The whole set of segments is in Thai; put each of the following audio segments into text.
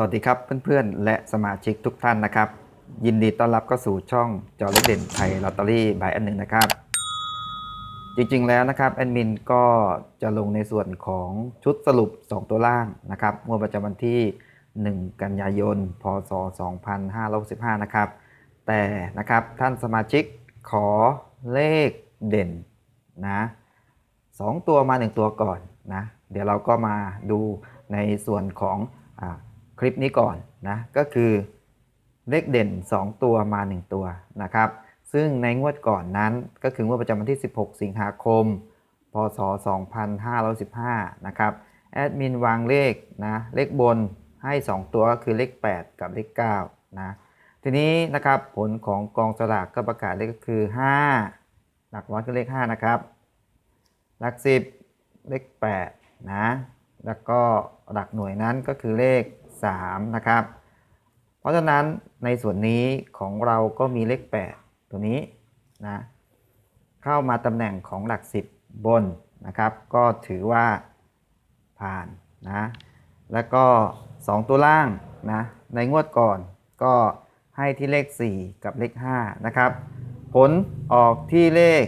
สวัสดีครับเพื่อนๆ และสมาชิกทุกท่านนะครับ ยินดีต้อนรับเข้าสู่ช่องจอเลขเด่นไทยลอตเตอรี่ใบอันหนึ่งนะครับ จริงๆแล้วนะครับแอดมินก็จะลงในส่วนของชุดสรุป 2 ตัวล่างนะครับงวดประจำวันที่ 1 กันยายน พศ 2565 นะครับ แต่นะครับท่านสมาชิกขอเลขเด่นนะสองตัวมา 1 ตัวก่อนนะเดี๋ยวเราก็มาดูในส่วนของอา คลิปนี้ก่อนนะก็คือเลขเด่น 2 ตัวมา 1 ตัวนะครับ ซึ่งในงวดก่อนนั้นก็คืองวดประจำวันที่ 16 สิงหาคม พศ 2515 นะครับแอดมินวางเลขนะเลขบนให้ 2 ตัวก็คือเลข 8 กับเลข9นะทีนี้นะครับผลของกองสลากก็ประกาศเลขก็คือ 5 หลักร้อยคือเลข 5 นะครับ หลัก 10 เลข8นะแล้วก็หลักหน่วยนั้นก็คือเลข 3 นะครับ เพราะฉะนั้นในส่วนนี้ของเราก็มีเลข 8 ตัวนี้นะเข้ามาตำแหน่งของหลัก 10 บนนะครับ ก็ถือว่าผ่านนะแล้วก็ 2 ตัวล่างนะในงวดก่อนก็ให้ที่เลข 4 กับเลข 5 นะครับ ผลออกที่เลข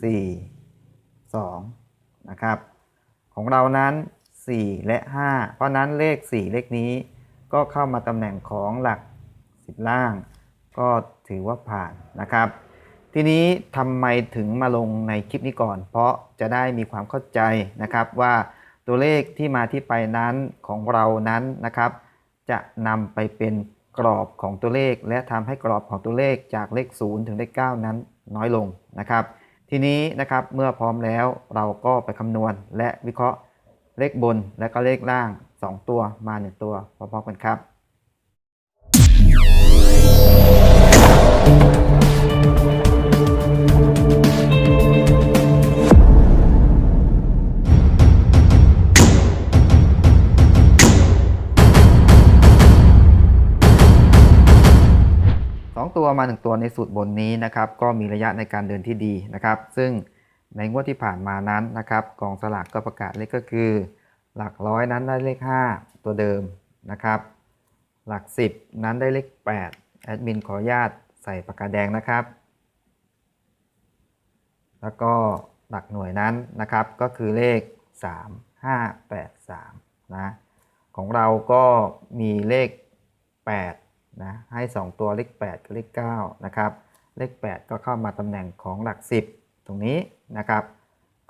4 2 นะครับ ของเรานั้น 4 และ 5 เพราะนั้นเลข 4 เลขนี้ ก็เข้ามาตำแหน่งของหลัก 10 ล่าง ก็ถือว่าผ่านนะครับ ทีนี้ทำไมถึงมาลงในคลิปนี้ก่อน เพราะจะได้มีความเข้าใจนะครับว่าตัวเลขที่มาที่ไปนั้นของเรานั้นนะครับ จะนำไปเป็นกรอบของตัวเลข และทำให้กรอบของตัวเลขจากเลข 0 ถึงเลข 9 นั้นน้อยลงนะครับ ทีนี้นะครับเมื่อพร้อมแล้วเราก็ไปคำนวณและวิเคราะห์ เลขบนและก็เลขล่าง 2 ตัวมา 1 ตัวพร้อมๆกันครับสองตัวมาหนึ่งตัวในสูตรบนนี้นะครับ ก็มีระยะในการเดินที่ดีนะครับ ซึ่ง ในงวดที่ผ่านมานั้นนะครับกองสลากก็ประกาศเลขก็คือ หลักร้อยนั้นได้เลข 5 ตัวเดิมนะครับ หลัก 10 นั้นได้เลข 8 แอดมินขออนุญาตใส่ปากกาแดงนะครับ แล้วก็หลักหน่วยนั้นนะครับก็คือเลข 3 5 8 3นะของเราก็มีเลข8นะให้ 2 ตัวเลข 8 กับเลข9นะครับเลข 8 ก็เข้ามาตำแหน่งของหลัก 10 ตรงนี้นะครับ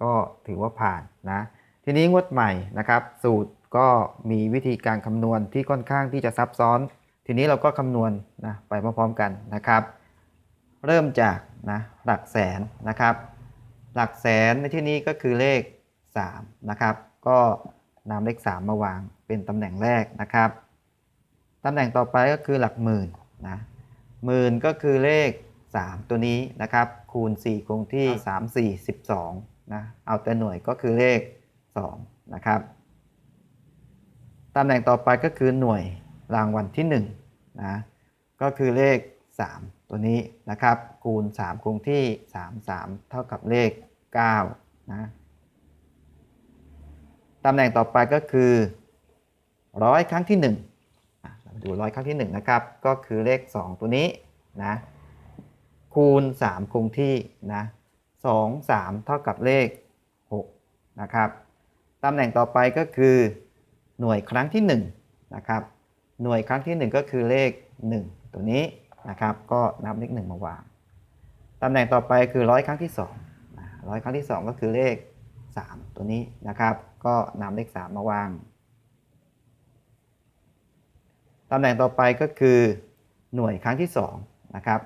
ก็ถือว่าผ่านนะทีนี้งวดใหม่นะครับ สูตรก็มีวิธีการคำนวณที่ค่อนข้างที่จะซับซ้อน ทีนี้เราก็คำนวณนะไปพร้อมๆกันนะครับ เริ่มจากนะหลักแสนนะครับ หลักแสนในที่นี้ก็คือเลข3นะครับก็นำเลข 3 มาวางเป็นตำแหน่งแรกนะครับตำแหน่งต่อไปก็คือหลักหมื่นนะหมื่นก็คือเลข 3 ตัวนี้นะครับคูณ 4 คงที่ 3 4 12นะเอาแต่หน่วยก็คือเลข 2 นะครับตำแหน่งต่อไปก็คือหน่วยรางวัลที่1นะก็คือเลข 3 ตัวนี้นะครับคูณ 3 คงที่ 3 3 เท่ากับเลข9นะตำแหน่งต่อไปก็คือร้อยครั้งที่1อะเรามาดูร้อยครั้งที่1นะครับก็คือเลข 2 ตัวนี้นะ คูณ 3 คงที่นะ2 3 เท่ากับเลข 6 นะครับ ตำแหน่งต่อไปก็คือหน่วยครั้งที่1นะครับ หน่วยครั้งที่ 1 ก็คือเลข 1 ตัวนี้นะครับ ก็นับเลข 1 มาวาง ตำแหน่งต่อไปคือร้อยครั้งที่2นะร้อยครั้งที่ 2 ก็คือเลข 3 ตัวนี้นะครับ ก็นำเลข 3 มาวาง ตำแหน่งต่อไปก็คือหน่วยครั้งที่2นะครับ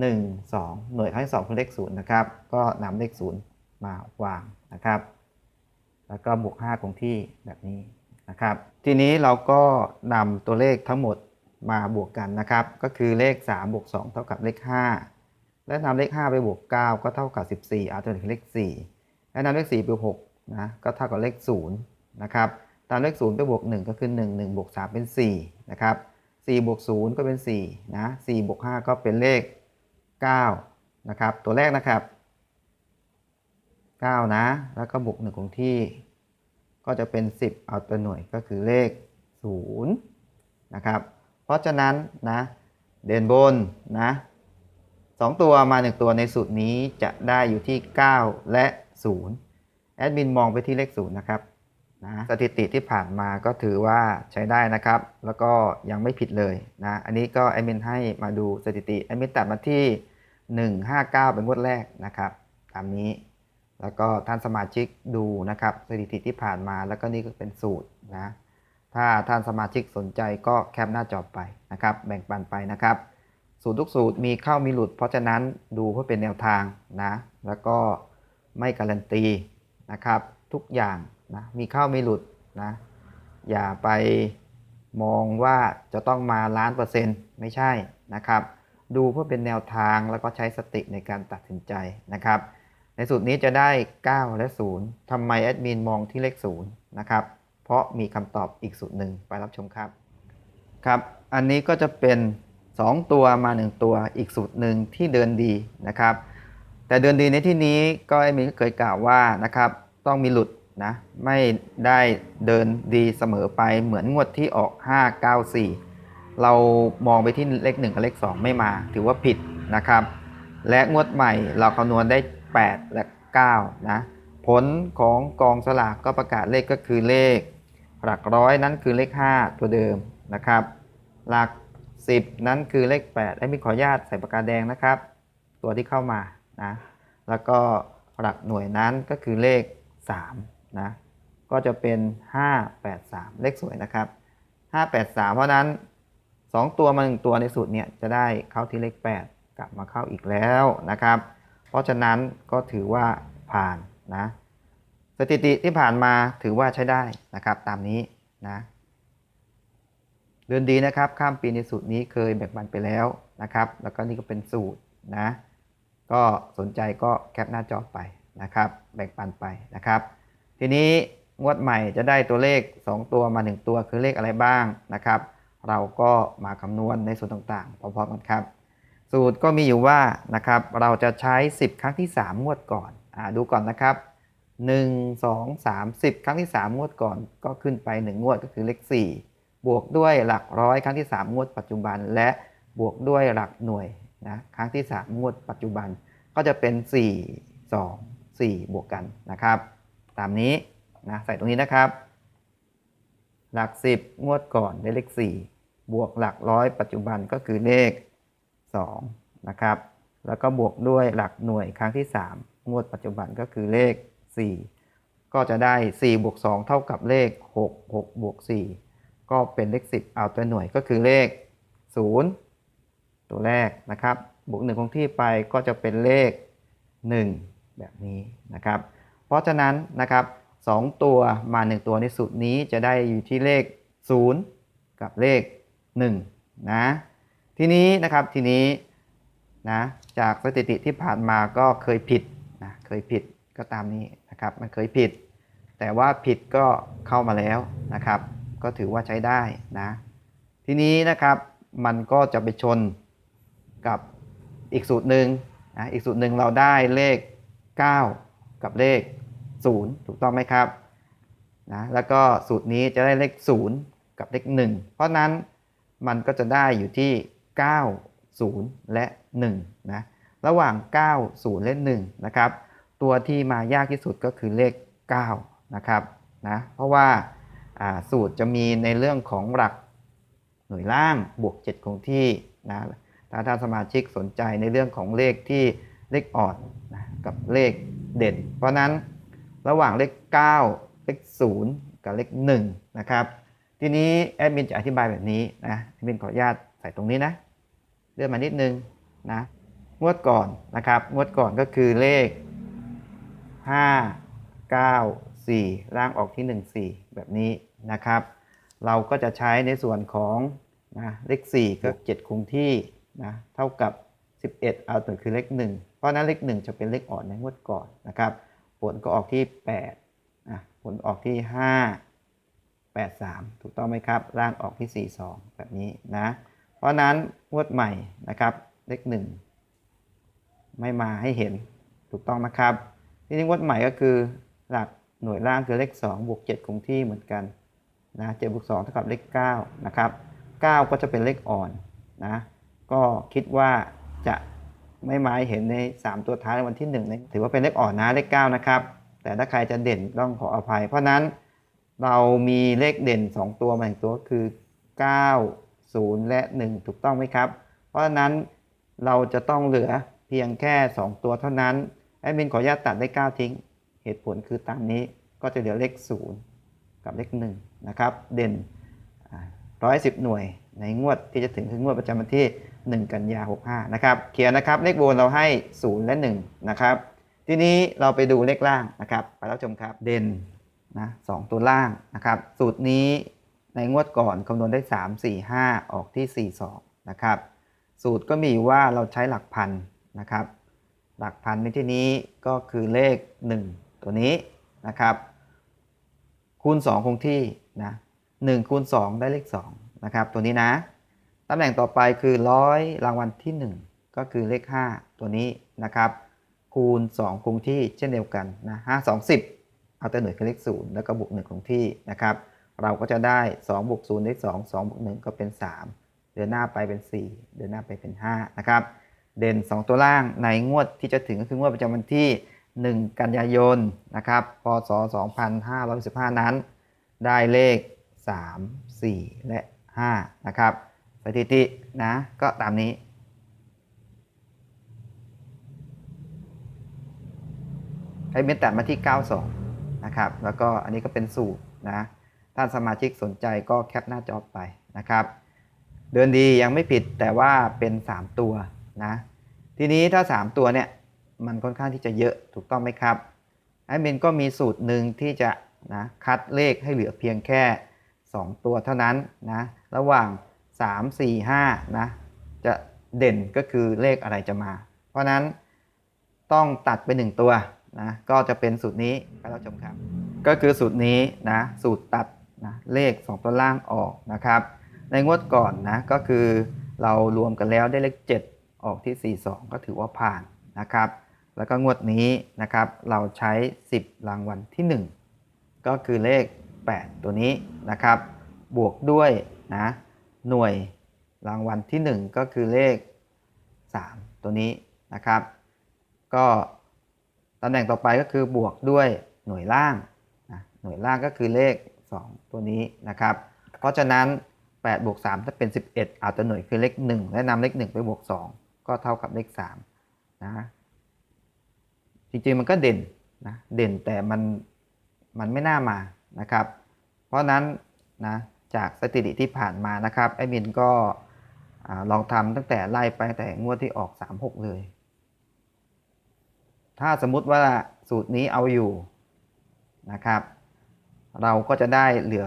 1 2 หน่วยครั้งที่2คือเลข0นะครับ ก็นำเลข 0 มาวางนะครับ แล้วก็บวก 5 คงที่แบบนี้นะครับ ทีนี้เราก็นำตัวเลขทั้งหมดมาบวกกันนะครับ ก็คือเลข 3 บวก 2 เท่ากับเลข 5 และนำเลข 5 ไปบวก 9 ก็เท่ากับ 14 เอาตัวนี้คือเลข 4 และนำเลข 4 ไปบวก6นะก็เท่ากับเลข 0 นะครับตามเลข 0 ไปบวก 1 ก็คือ 1 1 บวก 3 เป็น 4 นะครับ4บวก0ก็เป็น 4 นะ4บวก5ก็เป็นเลข 9นะครับตัวแรกนะครับ 9 นะ แล้วก็บวก1คงที่ ก็จะเป็น 10 เอาตัวหน่วยก็คือเลข0นะครับเพราะฉะนั้นนะเด่นบนนะสองตัวมา 1 ตัวในสูตรนี้จะได้อยู่ที่ 9 และ 0 แอดมินมองไปที่เลข 0 นะครับนะสถิติที่ผ่านมาก็ถือว่าใช้ได้นะครับ แล้วก็ยังไม่ผิดเลยนะ อันนี้ก็แอดมินให้มาดูสถิติแอดมินตัดมาที่ 159 เป็นงวดแรกนะครับตามนี้แล้วก็ท่านสมาชิกดูนะครับสถิติที่ผ่านมาแล้วก็นี่ก็เป็นสูตรนะถ้าท่านสมาชิกสนใจก็แคปหน้าจอไปนะครับแบ่งปันไปนะครับ สูตรทุกสูตรมีเข้ามีหลุด เพราะฉะนั้นดูเพื่อเป็นแนวทางนะแล้วก็ไม่การันตีนะครับทุกอย่างนะมีเข้ามีหลุดนะอย่าไปมองว่าจะต้องมาล้านเปอร์เซ็นต์ไม่ใช่นะครับ ดูเพื่อเป็นแนวทางแล้วก็ใช้สติในการตัดสินใจนะครับ ในสูตรนี้จะได้ 9 และ 0ทำไมแอดมินมองที่เลข 0 นะครับ เพราะมีคำตอบอีกสูตรหนึ่งไปรับชมครับ ครับ อันนี้ก็จะเป็น 2 ตัวมา 1 ตัวอีกสูตรหนึ่งที่เดินดีนะครับ แต่เดินดีในที่นี้ก็แอดมินเคยกล่าวว่านะครับ ต้องมีหลุดนะไม่ได้เดินดีเสมอไปเหมือนงวดที่ออก 594 เรามองไปที่เลข 1 กับเลข 2 ไม่มา ถือว่าผิดนะครับ และงวดใหม่เราคำนวณได้ 8 และ 9 นะ ผลของกองสลากก็ประกาศเลขก็คือเลข หลักร้อยนั้นคือเลข 5 ตัวเดิมนะครับ หลัก 10 นั้นคือเลข8ไอ้มีขออนุญาตใส่ปากกาแดงนะครับ ตัวที่เข้ามานะแล้วก็หลักหน่วยนั้นก็คือเลข3นะก็จะเป็น 583 เลขสวยนะครับ 583 เพราะนั้น 2 ตัวมา1ตัวในสูตรเนี่ยจะได้เข้าที่เลข 8 กลับมาเข้าอีกแล้วนะครับ เพราะฉะนั้นก็ถือว่าผ่านนะสถิติที่ผ่านมาถือว่าใช้ได้นะครับตามนี้นะเดินดีนะครับ ข้ามปีในสูตรนี้เคยแบ่งปันไปแล้วนะครับ แล้วก็นี่ก็เป็นสูตรนะก็สนใจก็แคปหน้าจอไปนะครับ แบ่งปันไปนะครับ ทีนี้งวดใหม่จะได้ตัวเลข 2 ตัวมา 1 ตัวคือเลขอะไรบ้างนะครับ เราก็มาคำนวณในส่วนต่างๆพร้อมๆกันครับ สูตรก็มีอยู่ว่านะครับเราจะใช้ 10 ครั้งที่ 3 งวดก่อนอดูก่อนนะครับ 1 2 3 10 ครั้งที่ 3 งวดก่อน ก็ขึ้นไป 1 งวดก็คือเลข 4 บวกด้วยหลักร้อยครั้งที่ 3 งวดปัจจุบัน และบวกด้วยหลักหน่วยนะครั้งที่ 3 งวดปัจจุบันก็จะเป็น 4 2 4 บวกกันนะครับ ตามนี้นะใส่ตรงนี้นะครับ หลัก 10 งวดก่อนได้เลข 4 บวกหลักร้อยปัจจุบันก็คือเลข2นะครับ แล้วก็บวกด้วยหลักหน่วยครั้งที่ 3 งวดปัจจุบันก็คือเลข 4 ก็จะได้ 4 บวก 2 เท่ากับเลข 6 6 บวก 4 ก็เป็นเลข 10 เอาตัวหน่วยก็คือเลข 0 ตัวแรกนะครับ บวก 1 คงที่ไปก็จะเป็นเลข 1 แบบนี้นะครับ เพราะฉะนั้นนะครับ2ตัวมา 1 ตัวในสูตรนี้จะได้อยู่ที่เลข 0 กับเลข 1นะทีนี้นะครับทีนี้นะจากสถิติที่ผ่านมาก็เคยผิดนะเคยผิดก็ตามนี้นะครับมันเคยผิด แต่ว่าผิดก็เข้ามาแล้วนะครับ ก็ถือว่าใช้ได้นะทีนี้นะครับมันก็จะไปชนกับอีกสูตรหนึ่งนะอีกสูตรหนึ่งเราได้เลข 9 กับเลข 0 ถูกต้องไหมครับนะแล้วก็สูตรนี้จะได้เลข 0 กับเลข 1 เพราะนั้น มันก็จะได้อยู่ที่ 9 0 และ 1 นะ ระหว่าง 9 0 และ 1 นะครับ ตัวที่มายากที่สุดก็คือเลข 9 นะครับนะเพราะว่าสูตรจะมีในเรื่องของหลักหน่วยล่างบวก 7 คงที่นะถ้าท่านสมาชิกสนใจในเรื่องของเลขที่เลขอ่อนนะกับเลขเด่น เพราะนั้นระหว่างเลข 9 เลข 0 กับเลข 1 นะครับ ทีนี้แอดมินจะอธิบายแบบนี้นะแอดมินขออนุญาตใส่ตรงนี้นะเลื่อนมานิดนึงนะงวดก่อนนะครับ งวดก่อนก็คือเลข 5 9 4 ล่างออกที่ 1 4 แบบนี้นะครับ เราก็จะใช้ในส่วนของนะเลข 4กับ7คงที่นะเท่ากับ 11 เอาตัวคือเลข 1 เพราะฉะนั้นเลข 1 จะเป็นเลขอ่อนในงวดก่อนนะครับ ผลก็ออกที่8นะผลออกที่ 5 8 3 ถูกต้องไหมครับล่างออกที่ 4 2 แบบนี้นะ เพราะนั้นงวดใหม่นะครับเลข1ไม่มาให้เห็นถูกต้องนะครับทีนี้งวดใหม่ก็คือหลักหน่วยล่างคือเลข2บวก7คงที่เหมือนกันนะ7บวก2เท่ากับเลข9นะครับ9ก็จะเป็นเลขอ่อนนะก็คิดว่าจะไม่หมายเห็นใน 3 ตัวท้ายในวันที่1นี่ยถือว่าเป็นเลขอ่อนนะเลข9นะครับแต่ถ้าใครจะเด่นต้องขออภัย เพราะนั้น เรามีเลขเด่น 2 ตัวมาหนึ่งตัวคือ 9 0 และ 1 ถูกต้องไหมครับ เพราะฉะนั้นเราจะต้องเหลือเพียงแค่ 2 ตัวเท่านั้นแอดมินขออนุญาตตัดเลข9ทิ้ง เหตุผลคือตามนี้ก็จะเหลือเลข 0 กับเลข1นะครับเด่นร้อยสิบหน่วยในงวดที่จะถึงคืองวดประจำวันที่ 1 กันยา65นะครับเขียนนะครับเลขบนเราให้ 0 และ 1 นะครับ ทีนี้เราไปดูเลขล่างนะครับไปรับชมครับเด่น นะสองตัวล่างนะครับ สูตรนี้ในงวดก่อนคำนวณได้ 3 4 5 ออกที่ 4 2 นะครับ สูตรก็มีว่าเราใช้หลักพันนะครับ หลักพันในที่นี้ก็คือเลข 1 ตัวนี้นะครับ คูณ 2 คงที่นะ1คูณ 2 ได้เลข 2 นะครับ ตัวนี้นะตำแหน่งต่อไปคือร้อยรางวัลที่ 1 ก็คือเลข 5 ตัวนี้นะครับ คูณ 2 คงที่เช่นเดียวกันนะ5 2 10 เอาแต่หน่วยคือเลข0แล้วก็บวก1คงที่นะครับเราก็จะได้2บวก0ได้2 2บวก1ก็เป็น 3 เดินหน้าไปเป็น 4 เดินหน้าไปเป็น5นะครับเด่น 2 ตัวล่างในงวดที่จะถึงก็คืองวดประจำวันที่ 1 กันยายนนะครับพศ2515นั้น ได้เลข 3 4 และ5นะครับสถิตินะก็ตามนี้ให้เม็ดตัดมาที่ 92 นะครับ แล้วก็อันนี้ก็เป็นสูตรนะท่านสมาชิกสนใจก็แคปหน้าจอไปนะครับ เดินดียังไม่ผิดแต่ว่าเป็น 3 ตัวนะทีนี้ถ้า 3 ตัวเนี่ยมันค่อนข้างที่จะเยอะถูกต้องไหมครับไอ้เมนก็มีสูตรหนึ่งที่จะนะคัดเลขให้เหลือเพียงแค่ 2 ตัวเท่านั้นนะระหว่าง 3 4 5นะจะเด่นก็คือเลขอะไรจะมา เพราะนั้นต้องตัดไป 1 ตัว นะก็จะเป็นสูตรนี้ให้เราชมครับ ก็คือสูตรนี้นะสูตรตัดนะเลข 2 ตัวล่างออกนะครับ ในงวดก่อนนะก็คือเรารวมกันแล้วได้เลข 7 ออกที่ 42 ก็ถือว่าผ่านนะครับ แล้วก็งวดนี้นะครับเราใช้ 10 รางวัลที่ 1 ก็คือเลข 8 ตัวนี้นะครับ บวกด้วยนะหน่วยรางวัลที่ 1 ก็คือเลข 3 ตัวนี้นะครับ ก็ ตำแหน่งต่อไปก็คือบวกด้วยหน่วยล่างนะหน่วยล่างก็คือเลข 2 ตัวนี้นะครับ เพราะฉะนั้น8บวก3ถ้าเป็น 11 เอาตัวหน่วยคือเลข 1 และนำเลข 1 ไปบวก 2 ก็เท่ากับเลข3นะจริงๆมันก็เด่นนะเด่นแต่มันมันไม่น่ามานะครับ เพราะนั้นนะจากสถิติที่ผ่านมานะครับไอ้มินก็อลองทำตั้งแต่ไล่ไปแต่งวดที่ออก 36 เลย ถ้าสมมุติว่าสูตรนี้เอาอยู่นะครับ เราก็จะได้เหลือ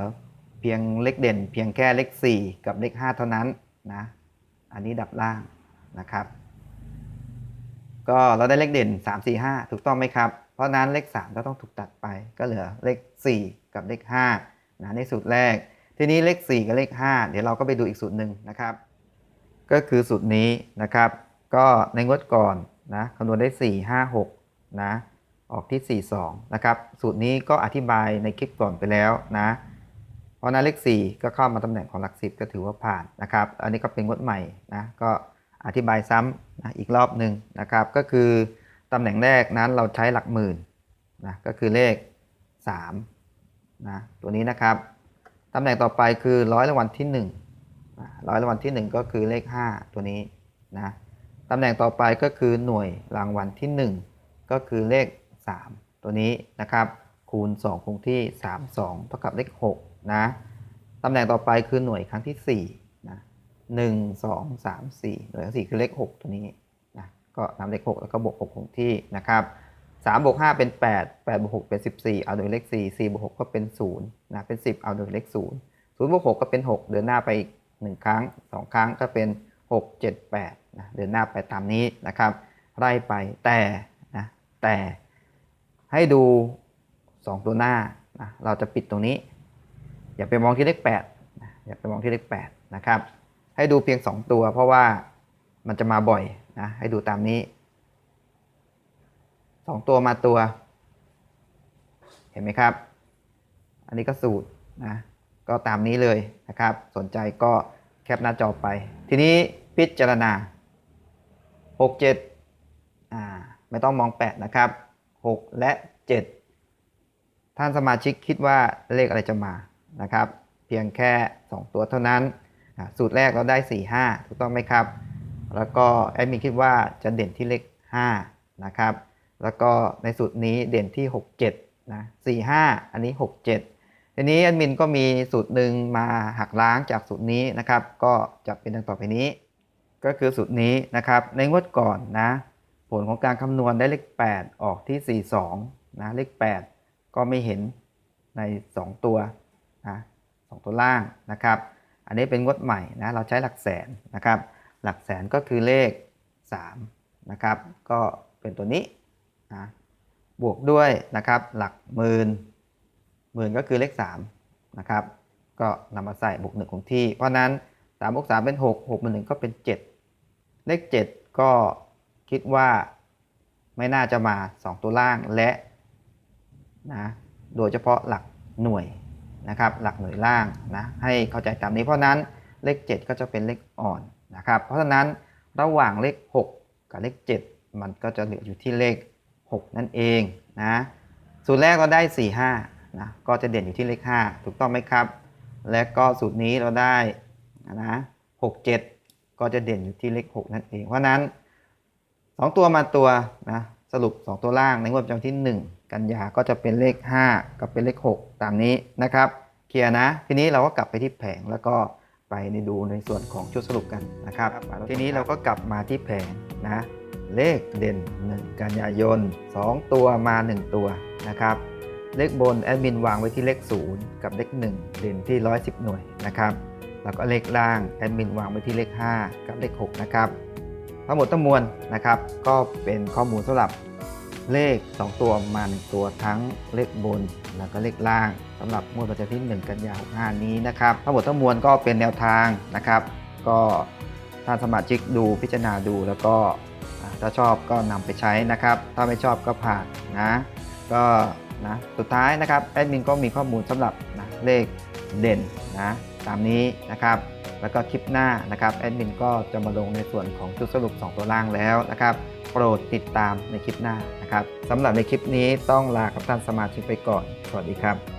เพียงเลขเด่น เพียงแค่เลข 4 กับเลข 5 เท่านั้นนะ อันนี้ดับล่างนะครับ ก็เราได้เลขเด่น 3 4 5 ถูกต้องไหมครับ เพราะนั้นเลข 3 ก็ต้องถูกตัดไป ก็เหลือเลข 4 กับเลข5นะในสูตรแรก ทีนี้เลข 4 กับเลข 5 เดี๋ยวเราก็ไปดูอีกสูตรหนึ่งนะครับ ก็คือสูตรนี้นะครับ ก็ในงวดก่อน นะคำนวณได้ 4 5 6นะออกที่ 4 2นะครับสูตรนี้ก็อธิบายในคลิปก่อนไปแล้วนะเพราะนั้นเลข 4 ก็เข้ามาตำแหน่งของหลักสิบก็ถือว่าผ่านนะครับอันนี้ก็เป็นงวดใหม่นะก็อธิบายซ้ำนะอีกรอบหนึ่งนะครับก็คือตำแหน่งแรกนั้นเราใช้หลักหมื่นนะก็คือเลข3นะตัวนี้นะครับตำแหน่งต่อไปคือร้อยรางวัลที่1นะร้อยรางวัลที่ 1 ก็คือเลข 5 ตัวนี้นะ ตำแหน่งต่อไปก็คือหน่วยรางวัลที่ 1 ก็คือเลข 3 ตัวนี้นะครับ คูณ 2 คงที่ 3 2 เท่ากับเลข6นะตำแหน่งต่อไปคือหน่วยครั้งที่4นะ1 2 3 4 หน่วยครั้งที่4คือเลข 6 ตัวนี้นะก็นำเลข 6 แล้วก็บวก 6 คงที่นะครับ3บวก5เป็น 8 8บวก6เป็น 14 เอาโดยเลข 4 4บวก6ก็เป็น0นะเป็น 10 เอาโดยเลข 0 0บวก6ก็เป็น 6 เดินหน้าไปอีก1ครั้ง 2 ครั้งก็เป็น 6 7 8 นะเดินหน้าไปตามนี้นะครับ ไล่ไปแต่นะแต่ให้ดู 2 ตัวหน้านะเราจะปิดตรงนี้ อย่าไปมองที่เลข8นะอย่าไปมองที่เลข8นะครับ ให้ดูเพียง 2 ตัว เพราะว่ามันจะมาบ่อยนะให้ดูตามนี้สองตัวมาตัว เห็นไหมครับ อันนี้ก็สูตรนะก็ตามนี้เลยนะครับ สนใจก็แคปหน้าจอไป ทีนี้พิจารณา 6 7อ่าไม่ต้องมอง 8 นะครับ 6 และ 7 ท่านสมาชิกคิดว่าเลขอะไรจะมานะครับ เพียงแค่ 2 ตัวเท่านั้น สูตรแรกเราได้ 4 5 ถูกต้องไหมครับ แล้วก็แอดมินคิดว่าจะเด่นที่เลข 5 นะครับ แล้วก็ในสูตรนี้เด่นที่ 6 7 นะ 4 5 อันนี้ 6 7ทีนี้แอดมินก็มีสูตรหนึ่งมาหักล้างจากสูตรนี้นะครับ ก็จะเป็นดังต่อไปนี้ ก็คือสูตรนี้นะครับ ในงวดก่อนนะ ผลของการคำนวณได้เลข 8 ออกที่ 42 นะ เลข 8 ก็ไม่เห็นใน 2 ตัวนะสองตัวล่างนะครับ อันนี้เป็นงวดใหม่นะ เราใช้หลักแสนนะครับ หลักแสนก็คือเลข 3 นะครับ ก็เป็นตัวนี้นะบวกด้วยนะครับ หลักหมื่นหมื่นก็คือเลข3นะครับ ก็นำมาใส่บวกหนึ่งของที่ เพราะฉะนั้น3บวก3เป็น 6 6บวก1ก็เป็น 7 เลข 7 ก็คิดว่าไม่น่าจะมา 2 ตัวล่างและนะโดยเฉพาะหลักหน่วยนะครับหลักหน่วยล่างนะให้เข้าใจตามนี้เพราะนั้นเลข 7 ก็จะเป็นเลขอ่อนนะครับเพราะฉะนั้นระหว่างเลข 6 กับเลข 7 มันก็จะเหลืออยู่ที่เลข 6 นั่นเองนะสูตรแรกเราได้ 4 5นะก็จะเด่นอยู่ที่เลข 5 ถูกต้องไหมครับ และก็สูตรนี้เราได้นะ6 7 ก็จะเด่นอยู่ที่เลข 6 นั่นเอง เพราะนั้น 2 ตัวมาตัวนะสรุป 2 ตัวล่างในงวดประจำที่ 1 กันยาก็จะเป็นเลข 5 กับเป็นเลข 6 ตามนี้นะครับ เคลียร์นะ ทีนี้เราก็กลับไปที่แผงแล้วก็ไปในดูในส่วนของชุดสรุปกันนะครับ ทีนี้เราก็กลับมาที่แผงนะเลขเด่น 1 กันยายน 2 ตัวมา 1 ตัวนะครับเลขบนแอดมินวางไว้ที่เลข 0 กับเลข 1 เด่นที่ 110 หน่วยนะครับ แล้วก็เลขล่างแอดมินวางไว้ที่เลข 5 กับเลข 6 นะครับ ทั้งหมดทั้งมวลนะครับ ก็เป็นข้อมูลสำหรับเลข 2 ตัวมา1ตัวทั้งเลขบน แล้วก็เลขล่างสำหรับงวดประจำที่ 1 กันยายน65นี้นะครับ ทั้งหมดทั้งมวลก็เป็นแนวทางนะครับ ก็ท่านสมาชิกดูพิจารณาดูแล้วก็ถ้าชอบก็นำไปใช้นะครับ ถ้าไม่ชอบก็ผ่านนะ ก็นะสุดท้ายนะครับแอดมินก็มีข้อมูลสำหรับนะเลขเด่นนะ ตามนี้นะครับแล้วก็คลิปหน้านะครับแอดมินก็จะมาลงในส่วนของจุดสรุป 2 ตัวล่างแล้วนะครับโปรดติดตามในคลิปหน้านะครับสำหรับในคลิปนี้ต้องลากับท่านสมาชิกไปก่อน สวัสดีครับ